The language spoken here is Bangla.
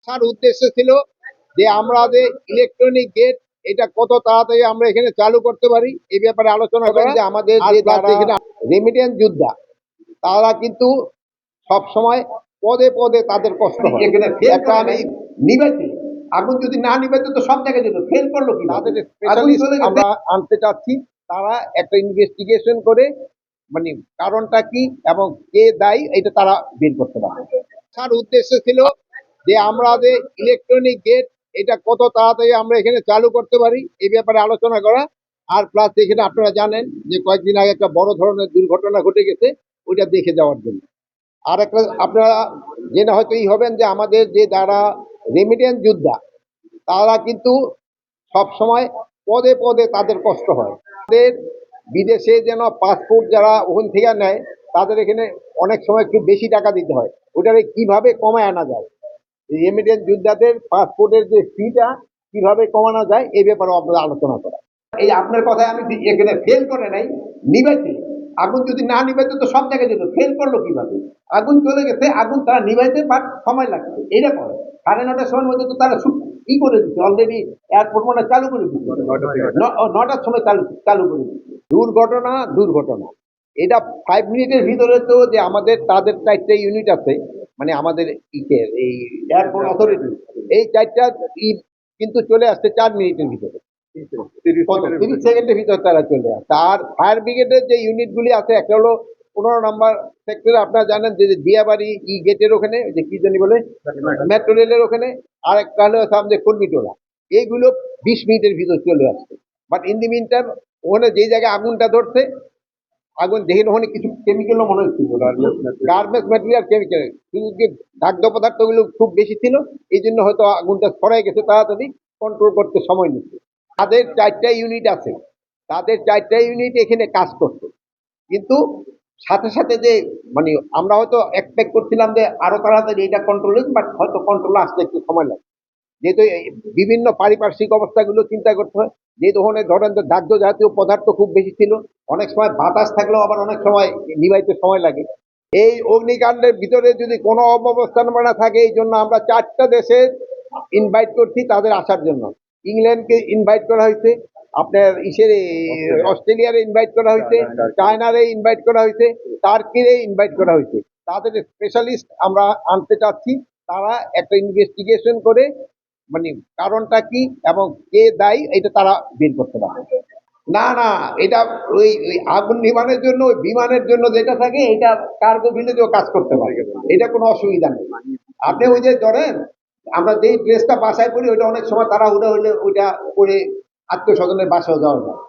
আসার উদ্দেশ্য ছিল যে আমরা যে ইলেকট্রনিক গেট এটা কত তাড়াতাড়ি আমরা এখানে চালু করতে পারি? এই ব্যাপারে আলোচনা করা যে আমাদের যে যারা রেমিটেন্স যোদ্ধা তারা কিন্তু সব সময় পদে পদে তাদের কষ্ট হয়। এখানে একটা আমি নিবাইতে আগুন যদি না নিবাইতে তো সব জায়গায় যেত। ফেল করল কি তাদের। আমরা আনতে চাচ্ছি তারা একটা ইনভেস্টিগেশন করে মানে কারণটা কি এবং কে দায়ী এটা তারা বের করতে পারে আসার উদ্দেশ্য ছিল যে আমরা যে ইলেকট্রনিক গেট এটা কত তাড়াতাড়ি আমরা এখানে চালু করতে পারি, এই ব্যাপারে আলোচনা করা। আর প্লাস এখানে আপনারা জানেন যে কয়েকদিন আগে একটা বড় ধরনের দুর্ঘটনা ঘটে গেছে, ওইটা দেখে যাওয়ার জন্য। আর একটা আপনারা জেনে হয়তো এই হবেন যে আমাদের যে যারা রেমিটেন্স যোদ্ধা, তারা কিন্তু সব সময় পদে পদে তাদের কষ্ট হয়। তাদের বিদেশে যেন পাসপোর্ট যারা ওখান থেকে নেয়, তাদের এখানে অনেক সময় একটু বেশি টাকা দিতে হয়। ওটারে কীভাবে কমায় আনা যায়? রেমিটেন্স যোদ্ধাদের পাসপোর্টের যে ফিটা কীভাবে কমানো যায় এই ব্যাপারে আপনারা আলোচনা করা। এই আপনার কথায় আমি এখানে ফেল করে নাই নিবাইতে। আগুন যদি না নিবাইতে তো সব জায়গায় যেত। ফেল করল কীভাবে? আগুন চলে গেছে আগুন তারা নিবাইতে বাট সময় লাগছে। এইরকম সাড়ে নটার সময় মধ্যে তো তারা ই করে দিচ্ছে। অলরেডি এয়ারপোর্ট মানে চালু করে দিচ্ছে। ন- নটার সময় চালু চালু করে দিচ্ছে। দুর্ঘটনা দুর্ঘটনা। এটা ফাইভ মিনিটের ভিতরে তো যে আমাদের তাদের চারটে ইউনিট আছে। মানে আমাদের এই এয়ারপোর্ট অথরিটি এই চারটা ই কিন্তু চলে আসছে চার মিনিটের ভিতরে। তিরিশ সেকেন্ডের ভিতরে। তারা চলে আসছে আর ফায়ার ব্রিগেডের যে ইউনিটগুলি আছে একটা হলো পনেরো নম্বর সেক্টরে আপনারা জানেন যে দিয়াবাড়ি ই গেটের ওখানে যে কি জানি বলে? মেট্রো রেলের ওখানে। আর একটা হলো আমাদের কর্মীটোলা। এইগুলো বিশ মিনিটের ভিতর চলে আসছে। But in the mean time ওখানে যেই জায়গায় আগুনটা ধরছে আগুন দেখেন ওখানে কিছু কেমিক্যালও মনে হচ্ছিল গার্মেন্টস ম্যাটেরিয়াল কেমিক্যাল শুধু যে খাদ্য পদার্থগুলো খুব বেশি ছিল এই জন্য হয়তো আগুনটা ছড়াই গেছে তাড়াতাড়ি কন্ট্রোল করতে সময় নিচ্ছে। তাদের চারটা ইউনিট আছে। তাদের চারটা ইউনিট এখানে কাজ করছে কিন্তু সাথে সাথে যে মানে আমরা হয়তো এক্সপেক্ট করছিলাম যে আরও তাড়াতাড়ি এটা কন্ট্রোল বাট হয়তো কন্ট্রোল আসতে একটু সময় লাগে যেহেতু বিভিন্ন পারিপার্শ্বিক অবস্থাগুলো চিন্তা করতে হয় যেহেতু ওখানে ধরেন যে দাহ্য জাতীয় পদার্থ খুব বেশি ছিল অনেক সময় বাতাস থাকলেও আবার অনেক সময় নিবাইতে সময় লাগে। এই অগ্নিকাণ্ডের ভিতরে যদি কোনো অব্যবস্থাপনা থাকে এই জন্য আমরা চারটা দেশে ইনভাইট করছি তাদের আসার জন্য। ইংল্যান্ডকে ইনভাইট করা হয়েছে আপনার ইসের অস্ট্রেলিয়ারে ইনভাইট করা হয়েছে চায়নারে ইনভাইট করা হয়েছে টার্কিরে ইনভাইট করা হয়েছে। তাদের স্পেশালিস্ট আমরা আনতে চাচ্ছি তারা একটা ইনভেস্টিগেশন করে মানে কারণটা কি এবং কে দায়ী এটা তারা বের করতে পারবে। না না, এটা ওই ওই আগুন নিবানের জন্য, ওই বিমানের জন্য যেটা থাকে, এটা কার্গো ভিলেজেও কাজ করতে পারে। এটা কোনো অসুবিধা নেই। আপনি ওই যে ধরেন, আমরা যেই ড্রেসটা বাসায় করি, ওইটা অনেক সময় তারা উঠে হইলে ওইটা করে আত্মীয় স্বজনের বাসায় যাওয়া যায়।